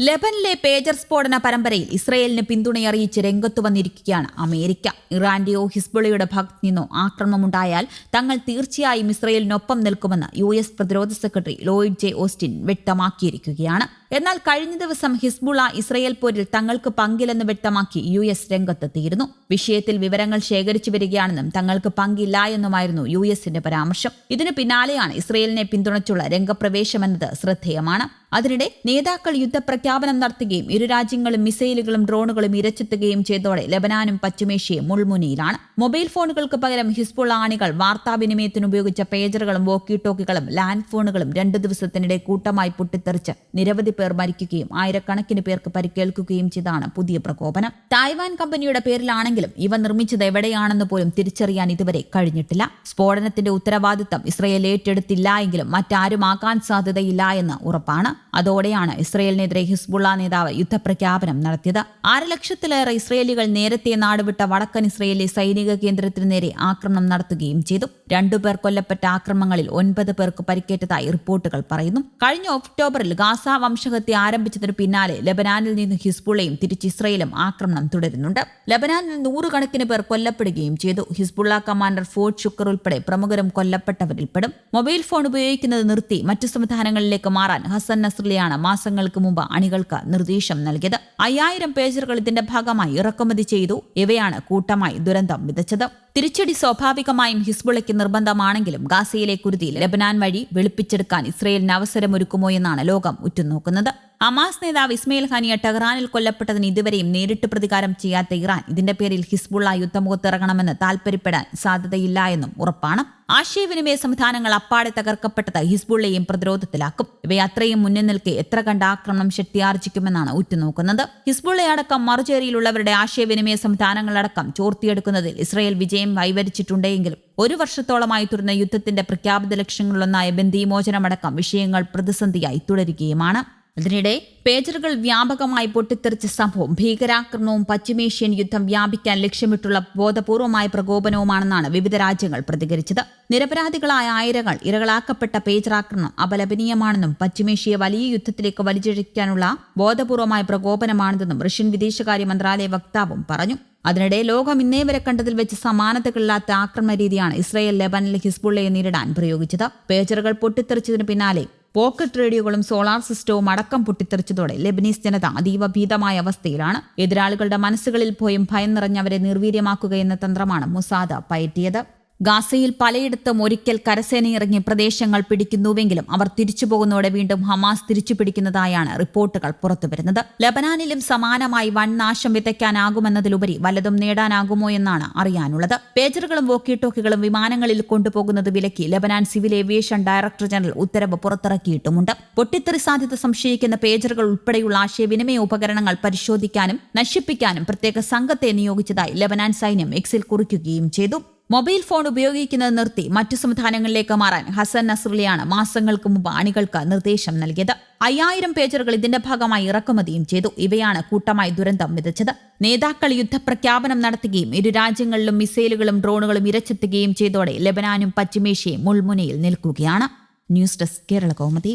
ലെബനിലെ pager സ്ഫോടന പരമ്പരയിൽ ഇസ്രയേലിന് പിന്തുണയറിയിച്ച് രംഗത്തു വന്നിരിക്കുകയാണ് അമേരിക്ക. ഇറാന്റെയോ ഹിസ്ബുളയുടെ ഭാഗത്തു നിന്നോ ആക്രമണമുണ്ടായാൽ തങ്ങൾ തീർച്ചയായും ഇസ്രയേലിനൊപ്പം നിൽക്കുമെന്ന് യു എസ് പ്രതിരോധ സെക്രട്ടറി ലോയിഡ് ജെ ഓസ്റ്റിൻ വ്യക്തമാക്കിയിരിക്കുകയാണ്. എന്നാൽ കഴിഞ്ഞ ദിവസം ഹിസ്ബുള ഇസ്രയേൽ പോരിൽ തങ്ങൾക്ക് പങ്കില്ലെന്ന് വ്യക്തമാക്കി യു എസ് രംഗത്തെത്തിയിരുന്നു. വിഷയത്തിൽ വിവരങ്ങൾ ശേഖരിച്ചു വരികയാണെന്നും തങ്ങൾക്ക് പങ്കില്ല എന്നുമായിരുന്നു യു എസിന്റെ പരാമർശം. ഇതിനു പിന്നാലെയാണ് ഇസ്രയേലിനെ പിന്തുണച്ചുള്ള രംഗപ്രവേശമെന്നത് ശ്രദ്ധേയമാണ്. അതിനിടെ നേതാക്കൾ യുദ്ധപ്രഖ്യാപനം നടത്തുകയും ഇരു രാജ്യങ്ങളും മിസൈലുകളും ഡ്രോണുകളും ഇരച്ചെത്തുകയും ചെയ്തതോടെ ലബനാനും പശ്ചിമേഷ്യയും മുൾമുനയിലാണ്. മൊബൈൽ ഫോണുകൾക്ക് പകരം ഹിസ്ബുൾ ആണികൾ വാർത്താവിനിമയത്തിന് ഉപയോഗിച്ച പേജറുകളും വോക്കി ടോക്കികളും ലാൻഡ് ഫോണുകളും രണ്ടു ദിവസത്തിനിടെ കൂട്ടമായി പൊട്ടിത്തെറിച്ച് നിരവധി പേർ മരിക്കുകയും ആയിരക്കണക്കിന് പേർക്ക് പരിക്കേൽക്കുകയും ചെയ്താണ് പുതിയ പ്രകോപനം. തായ്വാൻ കമ്പനിയുടെ പേരിലാണെങ്കിലും ഇവ നിർമ്മിച്ചത് എവിടെയാണെന്ന് പോലും തിരിച്ചറിയാൻ ഇതുവരെ കഴിഞ്ഞിട്ടില്ല. സ്ഫോടനത്തിന്റെ ഉത്തരവാദിത്തം ഇസ്രയേൽ ഏറ്റെടുത്തില്ല എങ്കിലും മറ്റാരും ആക്കാൻ സാധ്യതയില്ല എന്ന് ഉറപ്പാണ്. അതോടെയാണ് ഇസ്രയേലിനെതിരെ ഹിസ്ബുള്ള നേതാവ് യുദ്ധപ്രഖ്യാപനം നടത്തിയത്. ആറ് ലക്ഷത്തിലേറെ ഇസ്രയേലികൾ നേരത്തെ നാടുവിട്ട വടക്കൻ ഇസ്രയേലി സൈനിക കേന്ദ്രത്തിനു നേരെ ആക്രമണം നടത്തുകയും ചെയ്തു. രണ്ടുപേർ കൊല്ലപ്പെട്ട ആക്രമണങ്ങളിൽ ഒൻപത് പേർക്ക് പരിക്കേറ്റതായി റിപ്പോർട്ടുകൾ പറയുന്നു. കഴിഞ്ഞ ഒക്ടോബറിൽ ഗാസ വംശഹത്യ ആരംഭിച്ചതിനു പിന്നാലെ ലബനാനിൽ നിന്ന് ഹിസ്ബുള്ളയും തിരിച്ച് ഇസ്രയേലും ആക്രമണം തുടരുന്നുണ്ട്. ലബനാനിൽ നൂറുകണക്കിന് പേർ കൊല്ലപ്പെടുകയും ചെയ്തു. ഹിസ്ബുള്ള കമാൻഡർ ഫോർട്ട് ഷുക്കർ ഉൾപ്പെടെ പ്രമുഖരും കൊല്ലപ്പെട്ടവരിൽപ്പെടും. മൊബൈൽ ഫോൺ ഉപയോഗിക്കുന്നത് നിർത്തി മറ്റു സംവിധാനങ്ങളിലേക്ക് മാറാൻ ഹസൻ നസ്രിയാണ് മാസങ്ങൾക്ക് മുമ്പ് അണികൾക്ക് നിർദ്ദേശം നൽകിയത്. അയ്യായിരം പേജറുകൾ ഇതിന്റെ ഭാഗമായി ഇറക്കുമതി ചെയ്തു. ഇവയാണ് കൂട്ടമായി ദുരന്തം വിതച്ചത്. തിരിച്ചടി സ്വാഭാവികമായും ഹിസ്ബുളയ്ക്ക് നിർബന്ധമാണെങ്കിലും ഗാസയിലെ കുരുതിയിൽ ലബനാൻ വഴി വെളുപ്പിച്ചെടുക്കാൻ ഇസ്രയേലിന് അവസരമൊരുക്കുമോ എന്നാണ് ലോകം ഉറ്റുനോക്കുന്നത്. അമാസ് നേതാവ് ഇസ്മയിൽ ഖാനിയ ടെഹ്റാനിൽ കൊല്ലപ്പെട്ടതിന് ഇതുവരെയും നേരിട്ട് പ്രതികാരം ചെയ്യാത്ത ഇറാൻ. ഇതിന്റെ പേരിൽ ഹിസ്ബുള്ള യുദ്ധമുഖത്തിറങ്ങണമെന്ന് താൽപര്യപ്പെടാൻ സാധ്യതയില്ല എന്നും ഉറപ്പാണ്. ആശയവിനിമയ സംവിധാനങ്ങൾ അപ്പാടെ തകർക്കപ്പെട്ടത് ഹിസ്ബുള്ളയും പ്രതിരോധത്തിലാക്കും. ഇവ അത്രയും മുന്നിൽ നിൽക്കെ എത്ര കണ്ട ആക്രമണം ശക്തിയാർജിക്കുമെന്നാണ് ഉറ്റുനോക്കുന്നത്. ഹിസ്ബുള്ളയടക്കം മറുചേരിയിലുള്ളവരുടെ ആശയവിനിമയ സംവിധാനങ്ങളടക്കം ചോർത്തിയെടുക്കുന്നതിൽ ഇസ്രയേൽ വിജയം കൈവരിച്ചിട്ടുണ്ടെങ്കിലും ഒരു വർഷത്തോളമായി തുടർന്ന യുദ്ധത്തിന്റെ പ്രഖ്യാപിത ലക്ഷ്യങ്ങളിലൊന്നായ ബന്ദിമോചനമടക്കം വിഷയങ്ങൾ പ്രതിസന്ധിയായി തുടരുകയുമാണ്. അതിനിടെ പേജറുകൾ വ്യാപകമായി പൊട്ടിത്തെറിച്ച സംഭവം ഭീകരാക്രമണവും പശ്ചിമേഷ്യൻ യുദ്ധം വ്യാപിക്കാൻ ലക്ഷ്യമിട്ടുള്ള ബോധപൂർവമായ പ്രകോപനവുമാണെന്നാണ് വിവിധ രാജ്യങ്ങൾ പ്രതികരിച്ചത്. നിരപരാധികളായ ആയിരങ്ങൾ ഇരകളാക്കപ്പെട്ട പേജറാക്രമണം അപലപനീയമാണെന്നും പശ്ചിമേഷ്യയെ വലിയ യുദ്ധത്തിലേക്ക് വലിച്ചിഴക്കാനുള്ള ബോധപൂർവമായ പ്രകോപനമാണിതെന്നും റഷ്യൻ വിദേശകാര്യ മന്ത്രാലയ വക്താവും പറഞ്ഞു. അതിനിടെ ലോകം ഇന്നേ വരെ കണ്ടതിൽ വെച്ച് സമാനതകളില്ലാത്ത ആക്രമണ രീതിയാണ് ഇസ്രായേൽ ലെബനിൽ ഹിസ്ബുള്ളയെ നേരിടാൻ പ്രയോഗിച്ചത്. പേജറുകൾ പൊട്ടിത്തെറിച്ചതിന് പിന്നാലെ പോക്കറ്റ് റേഡിയോകളും സോളാർ സിസ്റ്റവും അടക്കം പൊട്ടിത്തെറിച്ചതോടെ ലെബനീസ് ജനത അതീവ ഭീതമായ അവസ്ഥയിലാണ്. എതിരാളികളുടെ മനസ്സുകളിൽ പോയും ഭയം നിറഞ്ഞവരെ നിർവീര്യമാക്കുകയെന്ന തന്ത്രമാണ് മുസാദ പയറ്റിയത്. ഗാസയിൽ പലയിടത്തും ഒരിക്കൽ കരസേനയിറങ്ങി പ്രദേശങ്ങൾ പിടിക്കുന്നുവെങ്കിലും അവർ തിരിച്ചുപോകുന്നതോടെ വീണ്ടും ഹമാസ് തിരിച്ചു പിടിക്കുന്നതായാണ് റിപ്പോർട്ടുകൾ പുറത്തുവരുന്നത്. ലബനാനിലും സമാനമായി വൻ നാശം വിതയ്ക്കാനാകുമെന്നതിലുപരി വല്ലതും നേടാനാകുമോ എന്നാണ് അറിയാനുള്ളത്. പേജറുകളും വോക്കി ടോക്കികളും വിമാനങ്ങളിൽ കൊണ്ടുപോകുന്നത് വിലക്കി Lebanon civil aviation director general ഉത്തരവ് പുറത്തിറക്കിയിട്ടുമുണ്ട്. പൊട്ടിത്തെറി സാധ്യത സംശയിക്കുന്ന പേജറുകൾ ഉൾപ്പെടെയുള്ള ആശയവിനിമയ ഉപകരണങ്ങൾ പരിശോധിക്കാനും നശിപ്പിക്കാനും പ്രത്യേക സംഘത്തെ നിയോഗിച്ചതായി ലബനാൻ സൈന്യം എക്സിൽ കുറിക്കുകയും ചെയ്തു. മൊബൈൽ ഫോൺ ഉപയോഗിക്കുന്നത് നിർത്തി മറ്റു സംവിധാനങ്ങളിലേക്ക് മാറാൻ ഹസൻ നസ്രലിയാണ് മാസങ്ങൾക്ക് മുമ്പ് അണികൾക്ക് നിർദ്ദേശം നൽകിയത്. അയ്യായിരം പേജറുകൾ ഇതിന്റെ ഭാഗമായി ഇറക്കുമതിയും ചെയ്തു. ഇവയാണ് കൂട്ടമായി ദുരന്തം വിതച്ചത്. നേതാക്കൾ യുദ്ധപ്രഖ്യാപനം നടത്തുകയും ഇരു രാജ്യങ്ങളിലും മിസൈലുകളും ഡ്രോണുകളും ഇരച്ചെത്തുകയും ചെയ്തോടെ ലബനാനും പശ്ചിമേഷ്യയും മുൾമുനയിൽ നിൽക്കുകയാണ്. News desk Kerala Kaumudi.